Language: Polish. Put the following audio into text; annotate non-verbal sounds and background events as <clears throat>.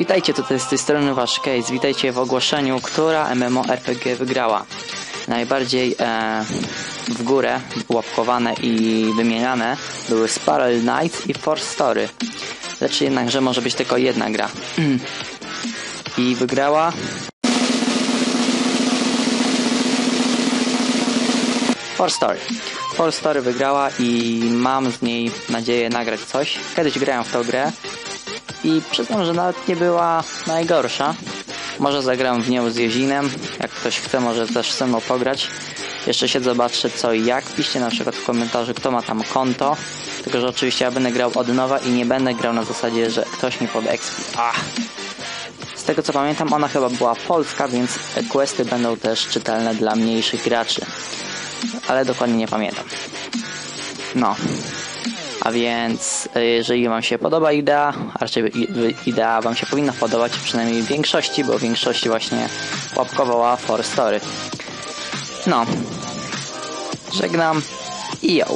Witajcie, tutaj z tej strony wasz case. Witajcie w ogłoszeniu, która MMORPG wygrała. Najbardziej e, w górę łapkowane i wymieniane były Spiral Knights i Force Story. Lecz jednakże może być tylko jedna gra. <clears throat> I wygrała Force Story. Force Story wygrała i mam z niej nadzieję nagrać coś. Kiedyś grałem w tą grę i przyznam, że nawet nie była najgorsza. Może zagram w nią z Jezinem. Jak ktoś chce, może też ze mną pograć. Jeszcze się zobaczę co i jak. Piszcie na przykład w komentarzu, kto ma tam konto. Tylko, że oczywiście ja będę grał od nowa i nie będę grał na zasadzie, że ktoś mi pod expi. Ach. Z tego co pamiętam, ona chyba była polska, więc questy będą też czytelne dla mniejszych graczy. Ale dokładnie nie pamiętam. No. A więc, e, jeżeli Wam się podoba idea, a raczej idea Wam się powinna podobać, przynajmniej w większości, bo w większości właśnie łapkowała For Story. No. Żegnam i yo.